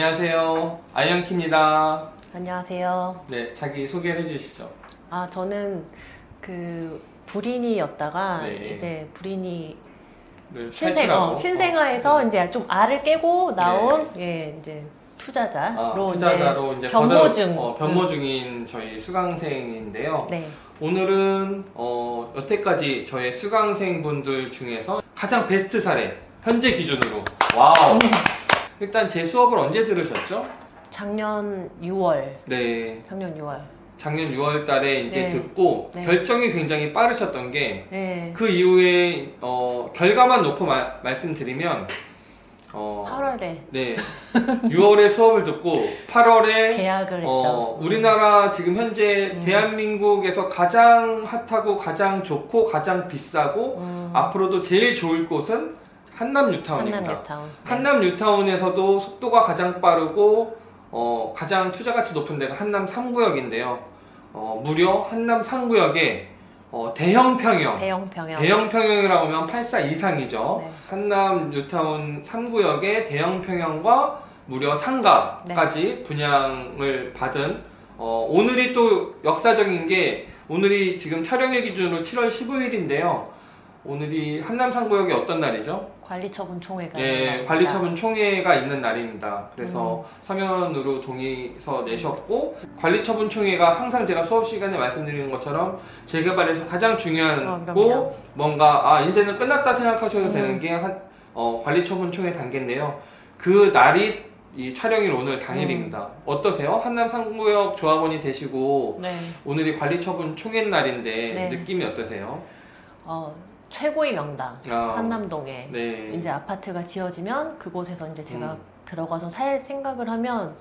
안녕하세요. 아이언키입니다. 안녕하세요. 네, 자기 소개를 해주시죠. 아, 저는 그 불인이었다가 네. 이제 불인이 를 신생, 탈출하고. 어, 신생아에서 어, 네. 이제 좀 알을 깨고 나온 예, 이제 투자자로 아, 투자자로 이제 변모 중. 어, 변모 중인 저희 수강생인데요. 네. 오늘은 어, 여태까지 저의 수강생 분들 중에서 가장 베스트 사례 현재 기준으로 와우. 일단 제 수업을 언제 들으셨죠? 작년 6월. 네, 작년 6월. 작년 6월 달에 이제 네. 듣고 네. 결정이 굉장히 빠르셨던 게 네. 그 이후에 어, 결과만 놓고 마- 말씀드리면 어, 8월에 네 6월에 수업을 듣고 8월에 계약을 했죠. 어, 우리나라 지금 현재 음. 대한민국에서 가장 핫하고 가장 좋고 가장 비싸고 음, 앞으로도 제일 좋을 곳은 한남 뉴타운입니다. 한남 뉴타운. 네. 한남 뉴타운에서도 속도가 가장 빠르고 어, 가장 투자 가치 높은 데가 한남 3구역인데요. 어, 무려 한남 3구역에 어, 대형 평형 대형 평형. 대형 평형이라고 하면 84 이상이죠. 네. 한남 뉴타운 3구역의 대형 평형과 무려 상가까지 분양을 받은 어, 오늘이 또 역사적인 게 오늘이 지금 촬영일 기준으로 7월 15일인데요. 오늘이 한남 3구역이 어떤 날이죠? 관리처분 총회가 네, 있는 날입니다. 관리처분 총회가 있는 날입니다. 그래서 음. 서면으로 동의서 내셨고 관리처분 총회가 항상 제가 수업 시간에 말씀드리는 것처럼 재개발에서 가장 중요한 어, 거 그럼요. 뭔가 아 이제는 끝났다 생각하셔도 음. 되는 게 한, 어, 관리처분 총회 단계인데요. 그 날이 이 촬영일 오늘 당일입니다. 음. 어떠세요? 한남 상구역 조합원이 되시고 네. 오늘이 관리처분 총회 날인데 네. 느낌이 어떠세요? 어, 최고의 명당. 아, 한남동에 네. 이제 아파트가 지어지면 그곳에서 이제 제가 음. 들어가서 살 생각을 하면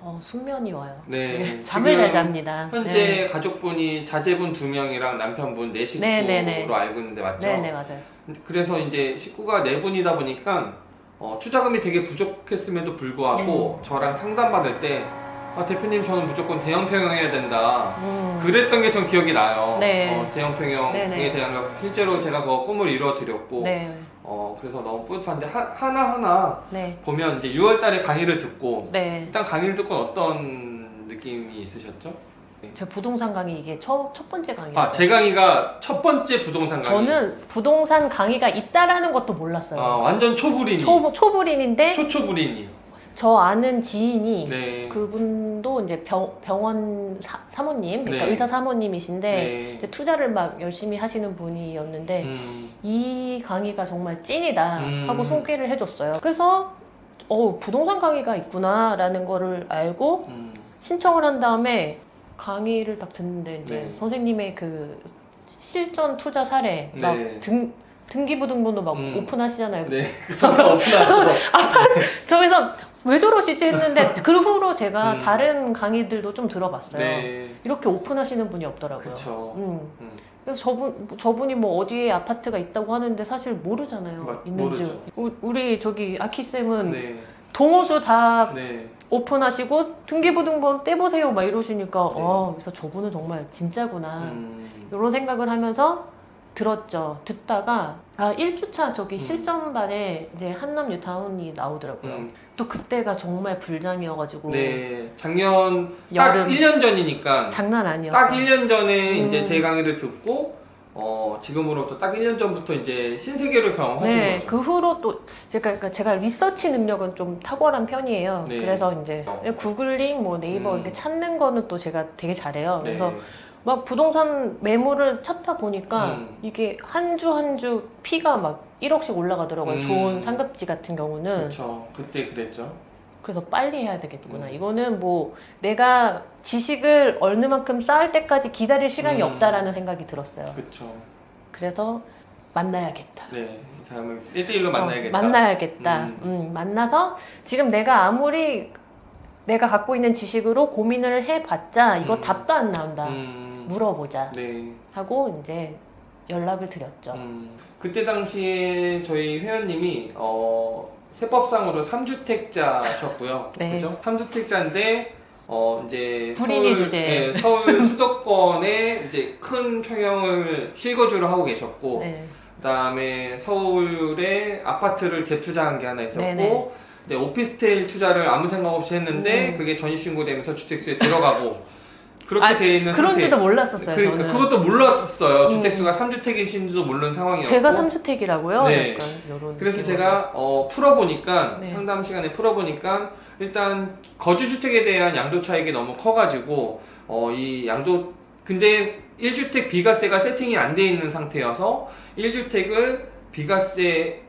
어, 숙면이 와요. 네. 잠을 지금 잘 잡니다. 현재 네. 가족분이 자제분 두 명이랑 남편분 네 식구로 네, 네, 네. 알고 있는데 맞죠? 네, 네, 맞아요. 그래서 이제 식구가 네 분이다 보니까 어, 투자금이 되게 부족했음에도 불구하고 저랑 상담 받을 때 아, 대표님 저는 무조건 대형 평형해야 된다. 음. 그랬던 게 전 기억이 나요. 네. 어, 대형 평형에 네, 네. 대한 거 실제로 제가 그 꿈을 이루어 드렸고 네, 어, 그래서 너무 뿌듯한데 하, 하나하나 네, 보면 이제 6월 달에 강의를 듣고 네. 일단 강의를 듣고 어떤 느낌이 있으셨죠? 제 부동산 강의 이게 첫, 첫 번째 강의였어요. 아, 제 강의가 첫 번째 부동산 강의. 저는 부동산 강의가 있다라는 것도 몰랐어요. 아, 완전 초불인이. 초, 초불인인데 초초불인이. 저 아는 지인이 네. 그분도 이제 병, 병원 사, 사모님, 그러니까 네. 의사 사모님이신데 네. 투자를 막 열심히 하시는 분이었는데 음, 이 강의가 정말 찐이다 음. 하고 소개를 해줬어요. 그래서 어 부동산 강의가 있구나라는 거를 알고 음. 신청을 한 다음에 강의를 딱 듣는데 이제 네. 선생님의 그 실전 투자 사례 막 네. 등, 등기부등본도 막 음. 오픈하시잖아요. 네. 그정도 없나서. 저기서 왜 저러시지 했는데 그 후로 제가 음. 다른 강의들도 좀 들어봤어요. 네. 이렇게 오픈하시는 분이 없더라고요. 그쵸. 음. 음. 그래서 저분 저분이 뭐 어디에 아파트가 있다고 하는데 사실 모르잖아요. 맞- 있는지. 모르죠. 우- 우리 저기 아키 쌤은 네. 동호수 다 네. 오픈하시고 등기부등본 떼보세요 막 이러시니까 네. 어 그래서 저분은 정말 진짜구나 음. 이런 생각을 하면서 들었죠. 듣다가 아 1주차 저기 음. 실전반에 이제 한남 뉴타운이 나오더라고요. 음. 또 그때가 정말 불장이어가지고 네. 작년 여름. 딱 1년 전이니까 장난 아니었어요. 딱 1년 전에 음. 이제 제 강의를 듣고 어, 지금으로부터 딱 1년 전부터 이제 신세계를 경험하신 네, 거죠. 그 후로 또 제가 그러니까 제가 리서치 능력은 좀 탁월한 편이에요. 네. 그래서 이제 어. 구글링, 뭐 네이버 음. 이렇게 찾는 거는 또 제가 되게 잘해요. 네. 그래서 막 부동산 매물을 찾다 보니까 음. 이게 한 주 한 주 피가 막 1억씩 올라가더라고요. 음. 좋은 상급지 같은 경우는. 그렇죠. 그때 그랬죠. 그래서 빨리 해야 되겠구나. 음. 이거는 뭐 내가 지식을 어느 만큼 쌓을 때까지 기다릴 시간이 음. 없다라는 생각이 들었어요. 그렇죠. 그래서 만나야겠다. 네. 이 사람을 1대1로 만나야겠다. 어, 만나야겠다. 음. 음, 만나서 지금 내가 아무리 내가 갖고 있는 지식으로 고민을 해봤자 이거 음. 답도 안 나온다. 음. 물어보자 네. 하고 이제 연락을 드렸죠. 음, 그때 당시에 저희 회원님이 어, 세법상으로 3주택자셨고요. 네. 그죠? 3주택자인데 어, 이제 불임의 서울, 주제. 네, 서울 수도권에 이제 큰 평형을 실거주를 하고 계셨고 네. 그다음에 서울에 아파트를 갭 투자한 게 하나 있었고 네네. 네, 오피스텔 투자를 아무 생각 없이 했는데 음. 그게 전입 신고되면서 주택수에 들어가고 그렇게 아, 돼 있는 그런지도 상태. 몰랐었어요. 그러니까 저는. 그것도 몰랐어요. 음. 주택수가 3주택이신지도 모르는 상황이었고. 제가 삼주택이라고요? 네. 약간 요런 그래서. 제가 어, 풀어보니까 네. 상담 시간에 풀어보니까 일단 거주주택에 대한 양도 차익이 너무 커가지고 어, 이 양도 근데 1주택 비과세가 세팅이 안 돼 있는 상태여서 1주택을 비과세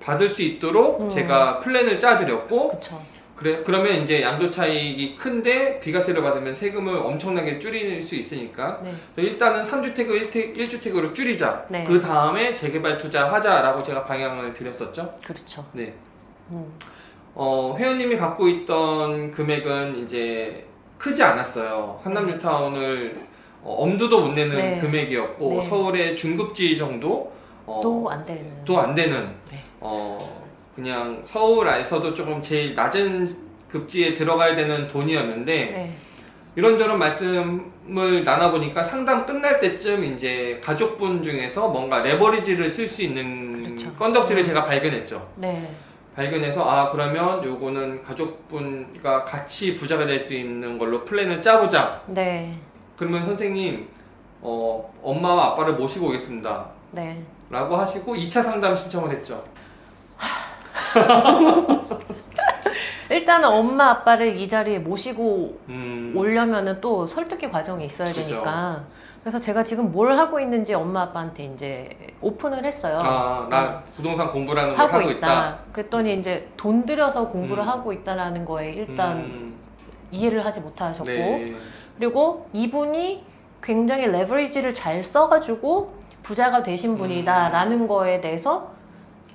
받을 수 있도록 음. 제가 플랜을 짜드렸고 그쵸. 그래 그러면 이제 양도 차익이 큰데 비과세를 받으면 세금을 엄청나게 줄일 수 있으니까 네. 일단은 3주택을 1주택, 으로 줄이자. 네. 그 다음에 재개발 투자하자라고 제가 방향을 드렸었죠. 그렇죠. 네. 음. 어, 회원님이 갖고 있던 금액은 이제 크지 않았어요. 한남 뉴타운을 어, 엄두도 못 내는 네. 금액이었고 네. 서울의 중급지 정도 어, 또안 되는. 또안 되는 네. 어, 그냥 서울 안에서도 조금 제일 낮은 급지에 들어가야 되는 돈이었는데 네. 이런저런 말씀을 나눠보니까 상담 끝날 때쯤 이제 가족분 중에서 뭔가 레버리지를 쓸 수 있는 그렇죠. 건덕지를 음. 제가 발견했죠. 네. 발견해서 아 그러면 요거는 가족분과 같이 부자가 될 수 있는 걸로 플랜을 짜보자. 네. 그러면 선생님 어, 엄마와 아빠를 모시고 오겠습니다. 네. 라고 하시고 2차 상담 신청을 했죠. 일단은 엄마 아빠를 이 자리에 모시고 음, 오려면은 또 설득의 과정이 있어야 그죠. 되니까. 그래서 제가 지금 뭘 하고 있는지 엄마 아빠한테 이제 오픈을 했어요. 아, 나 부동산 공부라는 걸 하고, 있다. 그랬더니 이제 돈 들여서 공부를 음. 하고 있다라는 거에 일단 음, 이해를 하지 못하셨고 네. 그리고 이분이 굉장히 레버리지를 잘 써가지고 부자가 되신 음. 분이다라는 거에 대해서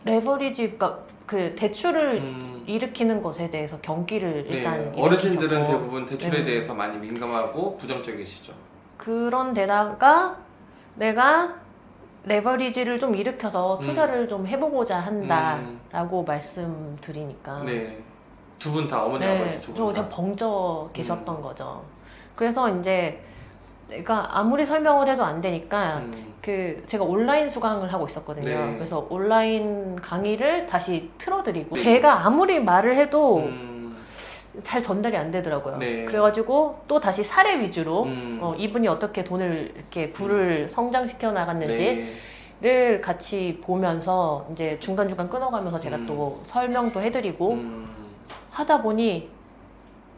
레버리지 그러니까 그 대출을 음, 일으키는 것에 대해서 경기를 네, 일단 어르신들은 일으키셨고 대부분 대출에 네. 대해서 많이 민감하고 부정적이시죠. 그런 데다가 내가 레버리지를 좀 일으켜서 음. 투자를 좀 해보고자 음, 한다라고 말씀드리니까 네. 두 분 다 어머니 네, 아버지 두저분 그냥 다. 벙쪄 계셨던 음. 거죠. 그래서 이제 내가 아무리 설명을 해도 안 되니까 음, 그 제가 온라인 수강을 하고 있었거든요. 네. 그래서 온라인 강의를 다시 틀어드리고 제가 아무리 말을 해도 음, 잘 전달이 안 되더라고요. 네. 그래가지고 또 다시 사례 위주로 음, 어, 이분이 어떻게 돈을 이렇게 부를 성장시켜 나갔는지를 네. 같이 보면서 이제 중간 중간 끊어가면서 제가 음. 또 설명도 해드리고 음, 하다 보니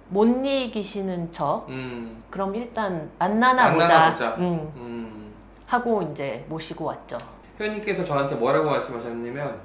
못 이기시는 척 음, 그럼 일단 만나나, 만나나 보자, 보자. 음, 음. 하고 이제 모시고 왔죠. 회원님께서 저한테 뭐라고 말씀하셨냐면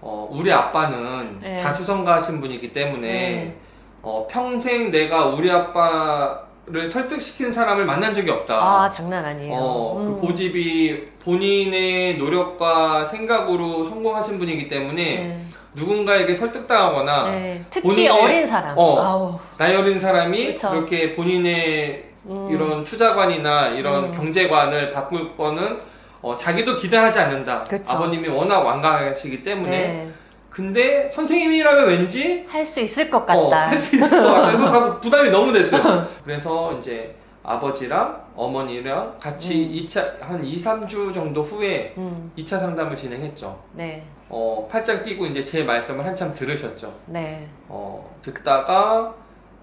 어, 우리 아빠는 네. 자수성가하신 분이기 때문에 네. 어, 평생 내가 우리 아빠를 설득시킨 사람을 만난 적이 없다. 아 장난 아니에요. 어, 음. 그 고집이 본인의 노력과 생각으로 성공하신 분이기 때문에 네. 누군가에게 설득당하거나 네. 특히 본인의- 어린 사람. 어. 아우. 나이 어린 사람이 그쵸. 이렇게 본인의 음. 이런 투자관이나 이런 음. 경제관을 바꿀 거는 어, 자기도 기대하지 않는다. 그쵸. 아버님이 워낙 완강하시기 때문에. 네. 근데 선생님이라면 왠지 할 수 있을 것 어, 같다. 할 수 있을 것 같아서 다 부담이 너무 됐어요. 그래서 이제 아버지랑 어머니랑 같이 음. 이 2차 한 2, 3주 정도 후에 음. 2차 상담을 진행했죠. 네. 어, 팔짱 끼고 이제 제 말씀을 한참 들으셨죠. 네. 어, 듣다가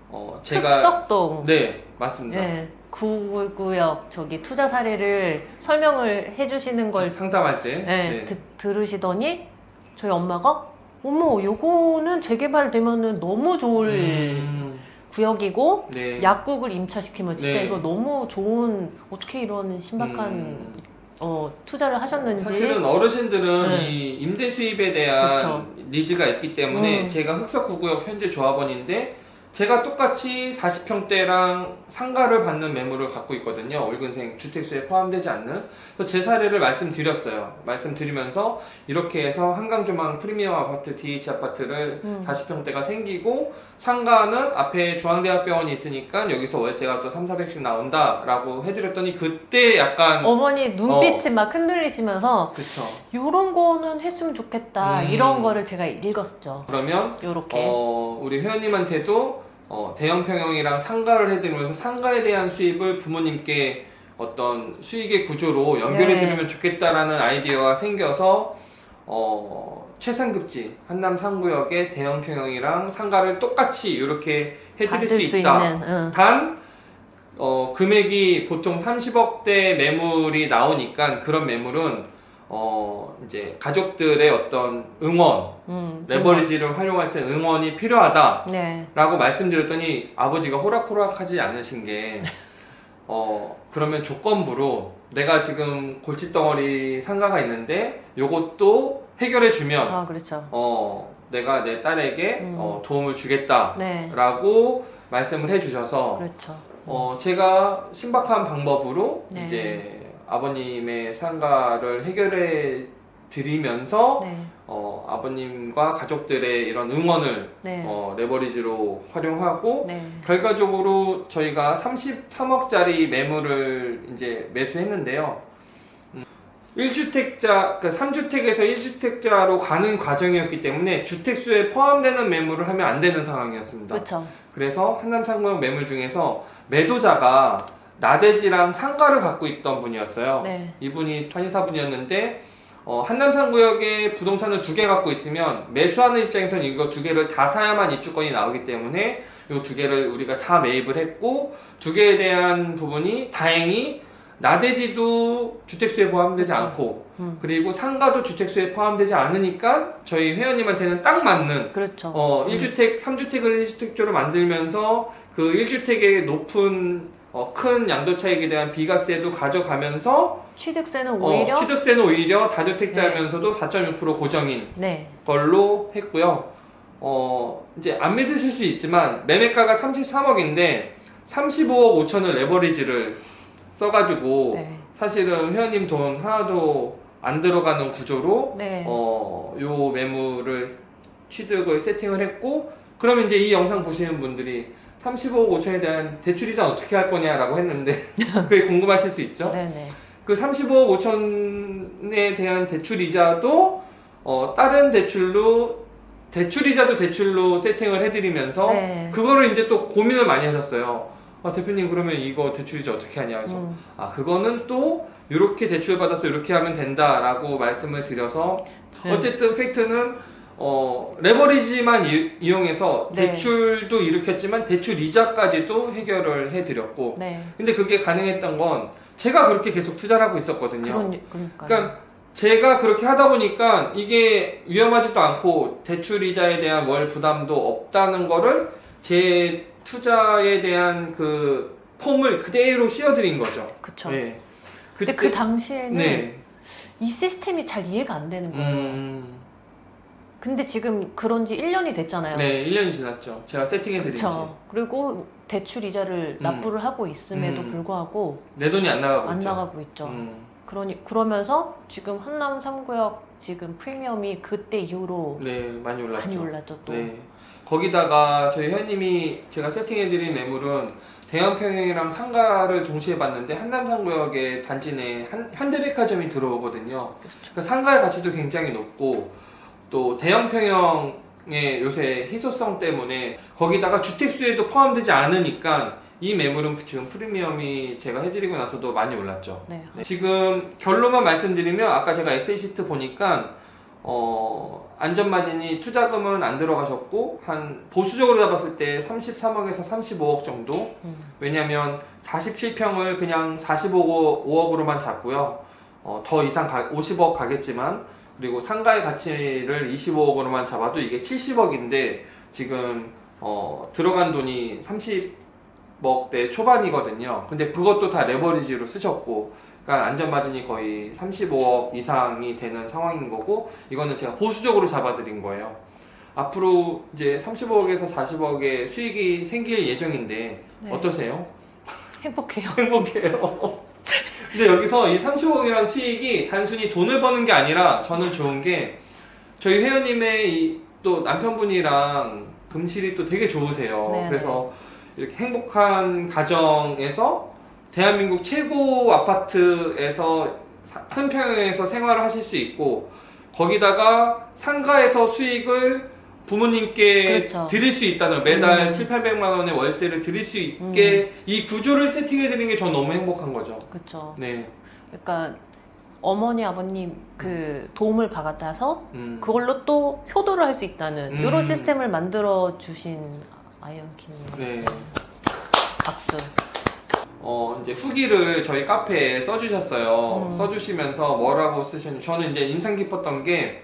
어, 제가 흑석동. 네, 맞습니다. 네. 구구역 저기 투자 사례를 설명을 해주시는 걸 상담할 때 네, 네. 듣, 들으시더니 저희 엄마가 어머 요거는 재개발되면은 너무 좋을 음, 구역이고 네. 약국을 임차시키면 진짜 네. 이거 너무 좋은 어떻게 이런 신박한 음, 어, 투자를 하셨는지 사실은 어르신들은 네. 이 임대 수입에 대한 그쵸. 니즈가 있기 때문에 음. 제가 흑석구구역 현재 조합원인데 제가 똑같이 40평대랑 상가를 받는 매물을 갖고 있거든요. 월근생 주택수에 포함되지 않는. 그래서 제 사례를 말씀드렸어요. 말씀드리면서 이렇게 해서 한강조망 프리미엄 아파트 DH 아파트를 음. 40평대가 생기고 상가는 앞에 중앙대학병원이 있으니까 여기서 월세가 또 3, 400씩 나온다라고 해드렸더니 그때 약간 어머니 눈빛이 막 흔들리시면서 그쵸. 요런 거는 했으면 좋겠다 음. 이런 거를 제가 읽었죠. 그러면 요렇게 어, 우리 회원님한테도 어, 대형 평형이랑 상가를 해드리면서 상가에 대한 수입을 부모님께 어떤 수익의 구조로 연결해 드리면 좋겠다라는 아이디어가 생겨서 어, 최상급지 한남 3구역의 대형 평형이랑 상가를 똑같이 이렇게 해드릴 받을 수수 있다. 있는. 응. 단 어, 금액이 보통 30억대 매물이 나오니까 그런 매물은 어, 이제 가족들의 어떤 응원, 음, 레버리지를 활용할 수 있는 응원이 필요하다라고 네. 말씀드렸더니 아버지가 호락호락하지 않으신 게 어, 그러면 조건부로 내가 지금 골칫덩어리 상가가 있는데 요것도 해결해 주면 아 그렇죠. 어, 내가 내 딸에게 음. 어, 도움을 주겠다라고 네. 말씀을 해주셔서 그렇죠. 어, 제가 신박한 방법으로 네. 이제 아버님의 상가를 해결해 드리면서 네. 어, 아버님과 가족들의 이런 응원을 네. 어, 레버리지로 활용하고 네. 결과적으로 저희가 33억짜리 매물을 이제 매수했는데요. 음, 1주택자, 그러니까 3주택에서 1주택자로 가는 과정이었기 때문에 주택수에 포함되는 매물을 하면 안 되는 상황이었습니다. 그렇죠. 그래서 한남상구역 매물 중에서 매도자가 나대지랑 상가를 갖고 있던 분이었어요. 네. 이분이 한의사분이었는데 어, 한남상구역에 부동산을 두 개 갖고 있으면 매수하는 입장에서는 이거 두 개를 다 사야만 입주권이 나오기 때문에 이 두 개를 우리가 다 매입을 했고 두 개에 대한 부분이 다행히 나대지도 주택수에 포함되지 그쵸. 않고 음. 그리고 상가도 주택수에 포함되지 않으니까 저희 회원님한테는 딱 맞는 그렇죠. 어, 음. 1주택, 3주택을 1주택조로 만들면서 그 1주택의 높은 어, 큰 양도 차익에 대한 비과세도 가져가면서 취득세는 오히려 어, 취득세는 오히려 다주택자면서도 4.6% 고정인 네. 걸로 했고요. 어, 이제 안 믿으실 수 있지만 매매가가 33억인데 35억 5천을 레버리지를 써가지고 네. 사실은 회원님 돈 하나도 안 들어가는 구조로 네. 어, 요 매물을 취득을 세팅을 했고, 그러면 이제 이 영상 보시는 분들이 35억 5천에 대한 대출 이자 어떻게 할 거냐라고 했는데, 그게 궁금하실 수 있죠? 네. 네. 그 35억 5천에 대한 대출 이자도, 어, 다른 대출로, 대출 이자도 대출로 세팅을 해드리면서, 네. 그거를 이제 또 고민을 많이 하셨어요. 아, 대표님, 그러면 이거 대출 이자 어떻게 하냐 해서. 음. 아, 그거는 또, 이렇게 대출 받아서 이렇게 하면 된다라고 말씀을 드려서, 네. 어쨌든 팩트는 어, 레버리지만 이, 용해서 네. 대출도 일으켰지만 대출 이자까지도 해결을 해드렸고 네. 근데 그게 가능했던 건 제가 그렇게 계속 투자를 하고 있었거든요. 그러니까. 제가 그렇게 하다 보니까 이게 위험하지도 않고 대출 이자에 대한 월 부담도 없다는 거를 제 투자에 대한 그 폼을 그대로 씌워드린 거죠. 그쵸. 네. 근데 그 당시에는 네. 이 시스템이 잘 이해가 안 되는 거예요. 음, 근데 지금 그런 지 1년이 됐잖아요. 네, 1년이 지났죠. 제가 세팅해 드린 지. 그쵸. 그리고 대출 이자를 음. 납부를 하고 있음에도 음. 불구하고 내 돈이 안 나가고 안 있죠. 나가고 있죠. 음, 그러니 그러면서 지금 한남 3구역 지금 프리미엄이 그때 이후로 네, 많이 올랐죠. 많이 올랐죠 또. 네. 거기다가 저희 회원님이 제가 세팅해 드린 매물은 대형 평형이랑 상가를 동시에 봤는데 한남상구역에 단지 내 한, 현대백화점이 들어오거든요. 그렇죠. 그 상가의 가치도 굉장히 높고 또 대형 평형의 요새 희소성 때문에 거기다가 주택 수에도 포함되지 않으니까 이 매물은 지금 프리미엄이 제가 해드리고 나서도 많이 올랐죠. 네. 네, 지금 결론만 말씀드리면 아까 제가 엑셀 시트 보니까 어, 안전마진이 투자금은 안 들어가셨고 한 보수적으로 잡았을 때 33억에서 35억 정도 음. 왜냐하면 47평을 그냥 45억으로만 잡고요 어, 더 이상 가, 50억 가겠지만 그리고 상가의 가치를 25억으로만 잡아도 이게 70억인데 지금 어, 들어간 돈이 30억대 초반이거든요 근데 그것도 다 레버리지로 쓰셨고 그러니까 안전마진이 거의 35억 이상이 되는 상황인 거고 이거는 제가 보수적으로 잡아드린 거예요. 앞으로 이제 35억에서 40억의 수익이 생길 예정인데 네. 어떠세요? 행복해요. 행복해요. 근데 여기서 이 30억이라는 수익이 단순히 돈을 버는 게 아니라 저는 좋은 게 저희 회원님의 이 또 남편분이랑 금실이 또 되게 좋으세요. 네네. 그래서 이렇게 행복한 가정에서 대한민국 최고 아파트에서 사- 큰 평형에서 생활을 하실 수 있고 거기다가 상가에서 수익을 부모님께 그렇죠. 드릴 수 있다는 매달 음. 7, 800만 원의 월세를 드릴 수 있게 이 구조를 세팅해 드리는 게 전 너무 행복한 거죠. 그렇죠. 네. 그러니까 어머니 아버님 그 도움을 받아서 음. 그걸로 또 효도를 할 수 있다는 음. 이런 시스템을 만들어 주신 아이언키님 네. 박수. 어, 이제 후기를 저희 카페에 써주셨어요. 음. 써주시면서 뭐라고 쓰셨는지. 저는 이제 인상 깊었던 게,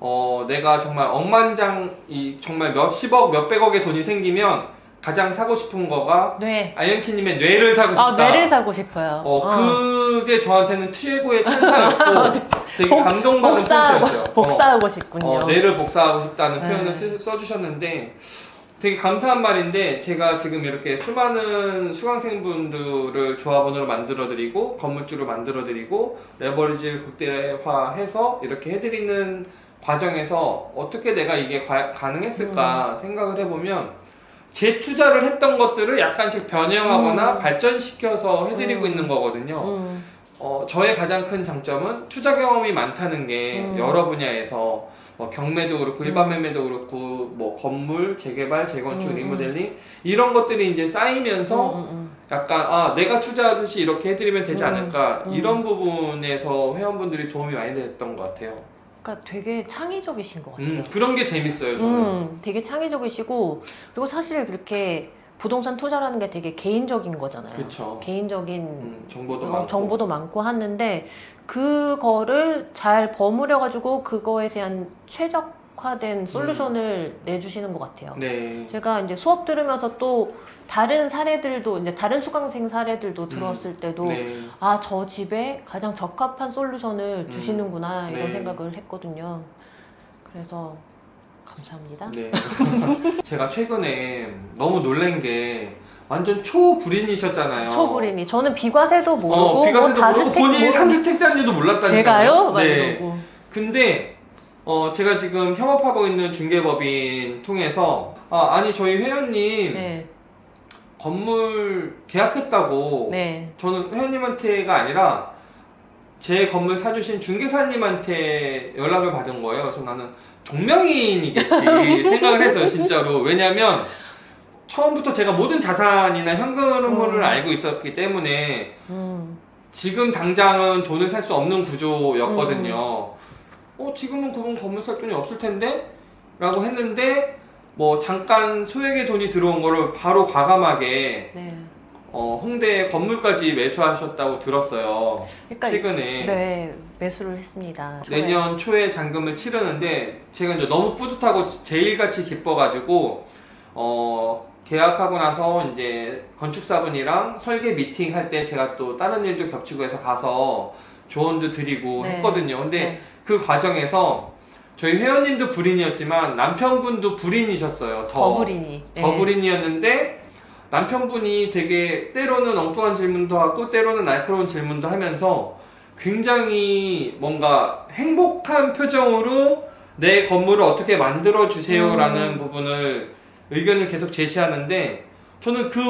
어, 내가 정말 억만장, 이 정말 몇십억, 몇백억의 돈이 생기면 가장 사고 싶은 거가 뇌. 아이언키님의 뇌를 사고 싶다. 아 뇌를 사고 싶어요. 어, 그게 저한테는 최고의 찬사였고 되게 복- 감동받은 복사하고 포인트였어요. 어. 복사하고 싶군요. 어, 뇌를 복사하고 싶다는 네. 표현을 쓰- 써주셨는데 되게 감사한 말인데 제가 지금 이렇게 수많은 수강생분들을 조합원으로 만들어드리고 건물주로 만들어드리고 레버리지를 극대화해서 이렇게 해드리는 과정에서 어떻게 내가 이게 가, 가능했을까 생각을 해보면 재투자를 했던 것들을 약간씩 변형하거나 음. 발전시켜서 해드리고 음. 있는 거거든요. 음, 어, 저의 가장 큰 장점은 투자 경험이 많다는 게 음. 여러 분야에서 뭐 경매도 그렇고 일반 매매도 그렇고 뭐 건물 재개발 재건축 음, 리모델링 이런 것들이 이제 쌓이면서 음, 음, 약간 아 내가 투자하듯이 이렇게 해드리면 되지 음, 않을까 음. 이런 부분에서 회원분들이 도움이 많이 됐던 것 같아요. 그러니까 되게 창의적이신 것 같아요. 음, 그런 게 재밌어요 저는. 음, 되게 창의적이시고 그리고 사실 그렇게 부동산 투자라는 게 되게 개인적인 거잖아요. 그렇죠. 개인적인 음, 정보도 어, 많고. 정보도 많고 하는데 그거를 잘 버무려 가지고 그거에 대한 최적 화된 솔루션을 내주시는 것 같아요. 네. 제가 이제 수업 들으면서 또 다른 사례들도 이제 다른 수강생 사례들도 들었을 때도 네. 아 저 집에 가장 적합한 솔루션을 음. 주시는구나 이런 네. 생각을 했거든요. 그래서 감사합니다. 네. 제가 최근에 너무 놀란 게 완전 초불인이셨잖아요. 초불인이 저는 비과세도 모르고 어, 뭐 비과세도 모르고 다주택 본인이 모르고 삼주택자인지도 몰랐다니까요. 제가요? 막 네. 이러고. 근데 어, 제가 지금 협업하고 있는 중개법인 통해서 아, 아니 저희 회원님 네, 건물 계약했다고 네. 저는 회원님한테가 아니라 제 건물 사주신 중개사님한테 연락을 받은 거예요. 그래서 나는 동명이인이겠지 생각을 했어요, 진짜로. 왜냐면 처음부터 제가 모든 자산이나 현금 흐름을 음. 알고 있었기 때문에 음, 지금 당장은 돈을 살 수 없는 구조였거든요. 음. 어, 지금은 그분 건물 살 돈이 없을 텐데? 라고 했는데, 뭐, 잠깐 소액의 돈이 들어온 거를 바로 과감하게, 네. 어, 홍대에 건물까지 매수하셨다고 들었어요. 그러니까 최근에. 네 매수를 했습니다. 내년 초에 잔금을 치르는데, 제가 이제 너무 뿌듯하고 제일같이 기뻐가지고, 어, 계약하고 나서 이제 건축사분이랑 설계 미팅 할 때 제가 또 다른 일도 겹치고 해서 가서 조언도 드리고 네. 했거든요. 근데 네. 그 과정에서 저희 회원님도 불인이었지만 남편분도 불인이셨어요. 더, 더불이니. 네. 더 불인이었는데 남편분이 되게 때로는 엉뚱한 질문도 하고 때로는 날카로운 질문도 하면서 굉장히 뭔가 행복한 표정으로 내 건물을 어떻게 만들어 주세요라는 음. 부분을 의견을 계속 제시하는데 저는 그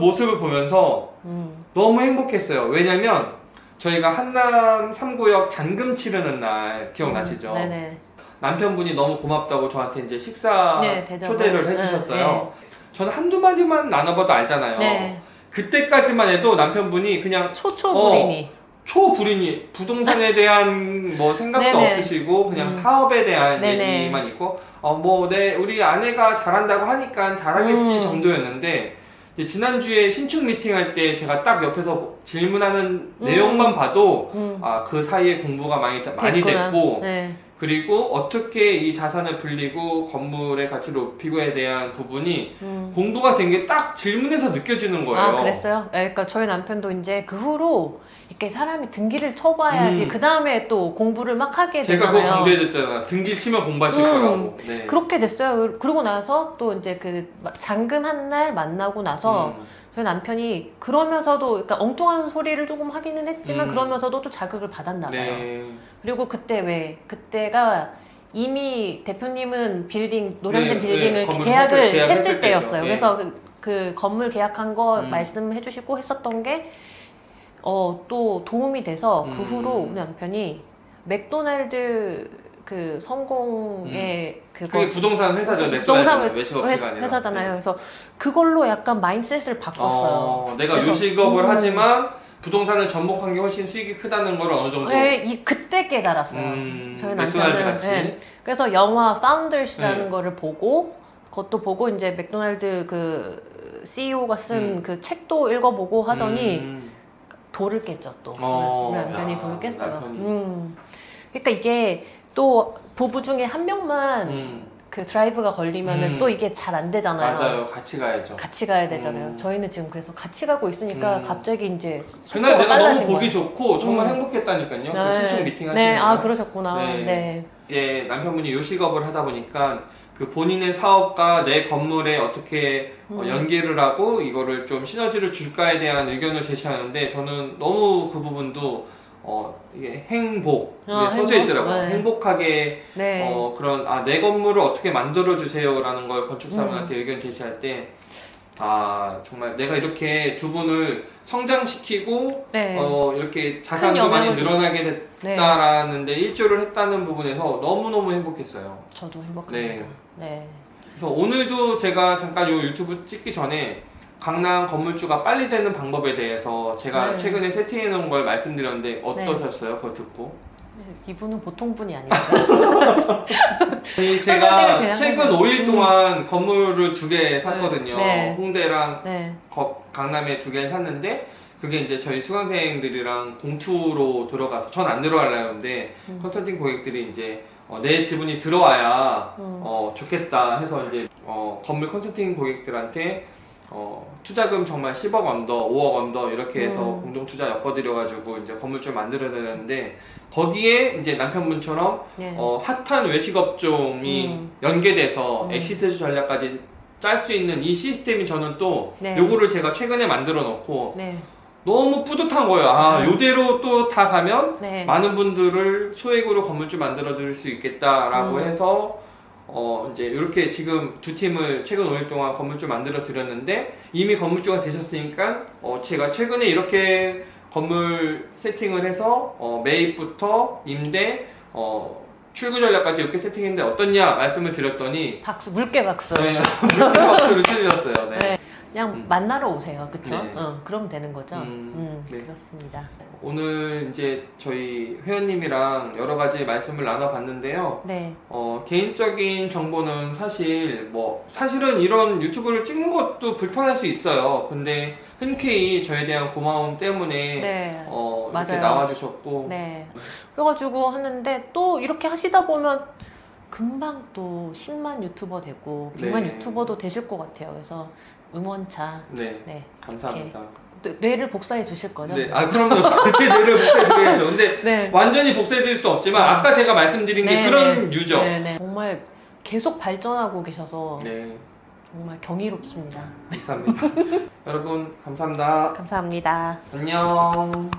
모습을 보면서 음, 너무 행복했어요. 왜냐면 저희가 한남 3구역 잔금 치르는 날 기억나시죠? 음, 네네. 남편분이 너무 고맙다고 저한테 이제 식사 네, 대접을. 초대를 네, 해주셨어요. 저는 한두 마디만 나눠봐도 알잖아요. 네. 그때까지만 해도 남편분이 그냥 초초불이니. 초불인이 부동산에 대한 뭐 생각도 네네. 없으시고 그냥 음. 사업에 대한 네네. 얘기만 있고 어뭐내 우리 아내가 잘한다고 하니까 잘하겠지 음. 정도였는데 지난주에 신축 미팅 할 때 제가 딱 옆에서 질문하는 음. 내용만 봐도 음, 아 그 사이에 공부가 많이 많이 됐구나. 됐고 네. 그리고 어떻게 이 자산을 불리고 건물의 가치를 높이고에 대한 부분이 음. 공부가 된 게 딱 질문에서 느껴지는 거예요. 아 그랬어요? 네, 그러니까 저희 남편도 이제 그 후로 이렇게 사람이 등기를 쳐봐야지 음. 그 다음에 또 공부를 막 하게 제가 그거 되잖아요. 강조해줬잖아. 등기 치면 공부하실 음. 거라고. 네. 그렇게 됐어요. 그러고 나서 또 이제 그 잔금 한 날 만나고 나서 음. 저희 남편이 그러면서도 그러니까 엉뚱한 소리를 조금 하기는 했지만 음. 그러면서도 또 자극을 받았나 봐요. 네. 그리고 그때 왜 그때가 이미 대표님은 빌딩 노량진 네, 빌딩을 네, 건물 계약을 했을- 했을, 계약했을 때였어요. 때죠. 그래서 그, 그 건물 계약한 거 음. 말씀해 주시고 했었던 게 어, 또 도움이 돼서 그 음. 후로 우리 남편이 맥도날드 그 성공의 그 그게 부동산 회사죠. 부동산 맥도날드 외식업체가 회사, 아니라. 회사잖아요. 네. 그래서 그걸로 약간 마인드셋을 바꿨어요. 어, 내가 그래서- 요식업을 음. 하지만 부동산을 접목한 게 훨씬 수익이 크다는 걸 어느 정도 네, 이 그때 깨달았어요. 음, 저희 맥도날드 남편은, 같이 네. 그래서 영화 파운더스라는 네. 거를 보고 그것도 보고 이제 맥도날드 그 CEO가 쓴 음. 그 책도 읽어보고 하더니 음, 돌을 깼죠 또. 어, 우리 남편이 야, 돌을 깼어요. 남편이. 음. 그러니까 이게 또 부부 중에 한 명만 음, 그 드라이브가 걸리면은 음. 또 이게 잘 안 되잖아요. 맞아요 같이 가야죠 같이 가야 되잖아요. 음. 저희는 지금 그래서 같이 가고 있으니까 음. 갑자기 이제 그날 속도가 내가 너무 빨라진 보기 거예요. 좋고 정말 음. 행복했다니까요 그 네. 신청 미팅 하시는 네, 거아 그러셨구나. 네. 네. 이제 남편분이 요식업을 하다 보니까 그 본인의 사업과 내 건물에 어떻게 어, 음. 연계를 하고 이거를 좀 시너지를 줄까에 대한 의견을 제시하는데 저는 너무 그 부분도 어 이게 행복 이게 아, 써져 행복? 있더라고요. 네. 행복하게 네. 어 그런 아 내 건물을 어떻게 만들어 주세요라는 걸 건축사분한테 의견 제시할 때 아 정말 내가 이렇게 두 분을 성장시키고 네. 어 이렇게 자산도 큰 많이 영향을 늘어나게 네. 됐다라는데 일조를 했다는 부분에서 너무 너무 행복했어요. 저도 행복합니다. 네. 그래서 오늘도 제가 잠깐 요 유튜브 찍기 전에 강남 건물주가 빨리 되는 방법에 대해서 제가 네. 최근에 세팅해 놓은 걸 말씀드렸는데 어떠셨어요? 그거 듣고? 이분은 보통 분이 아니에요. 아니, 제가 최근 하는 5일 음. 동안 건물을 두 개 샀거든요. 네. 홍대랑 네. 거- 강남에 두 개 샀는데 그게 이제 저희 수강생들이랑 공투로 들어가서 전 안 들어가려는데 음. 컨설팅 고객들이 이제 어, 내 지분이 들어와야 음. 어, 좋겠다 해서 이제 어, 건물 컨설팅 고객들한테 어, 투자금 정말 10억 언더, 5억 언더 이렇게 해서 음. 공동 투자 엮어드려가지고 이제 건물 좀 만들어내는데 거기에 이제 남편분처럼 네. 어, 핫한 외식 업종이 음. 연계돼서 음. 엑시트 전략까지 짤 수 있는 이 시스템이 저는 또 네. 요거를 제가 최근에 만들어 놓고 네. 너무 뿌듯한 거예요. 아, 음. 요대로 또 다 가면 네. 많은 분들을 소액으로 건물주 만들어 드릴 수 있겠다라고 음. 해서 어 이제 이렇게 지금 두 팀을 최근 5일 동안 건물주 만들어 드렸는데 이미 건물주가 되셨으니까 어 제가 최근에 이렇게 건물 세팅을 해서 어 매입부터 임대 어 출구 전략까지 이렇게 세팅했는데 어떻냐 말씀을 드렸더니 박수 물개 박수. 네, 이렇게 박수를 쳐주셨어요. 네. 네. 그냥 음. 만나러 오세요. 그쵸? 네. 어, 그럼 되는 거죠? 음, 음, 네. 그렇습니다. 오늘 이제 저희 회원님이랑 여러 가지 말씀을 나눠봤는데요. 네. 어, 개인적인 정보는 사실 뭐 사실은 이런 유튜브를 찍는 것도 불편할 수 있어요. 근데 흔쾌히 저에 대한 고마움 때문에 네. 어, 이렇게 맞아요. 나와주셨고 네. 그래가지고 하는데 또 이렇게 하시다 보면 금방 또 10만 유튜버 되고 100만 네. 유튜버도 되실 것 같아요. 그래서 응원차. 네, 네. 감사합니다. 뇌- 뇌를 복사해 주실 거죠? 네, 아 그럼요. 그렇게 뇌를 복사해 드려야죠. 근데 네. 완전히 복사해 드릴 수 없지만 네. 아까 제가 말씀드린 게 네, 그런 유죠. 네, 네. 정말 계속 발전하고 계셔서 네, 정말 경이롭습니다. 감사합니다. 여러분 감사합니다. 감사합니다. 안녕.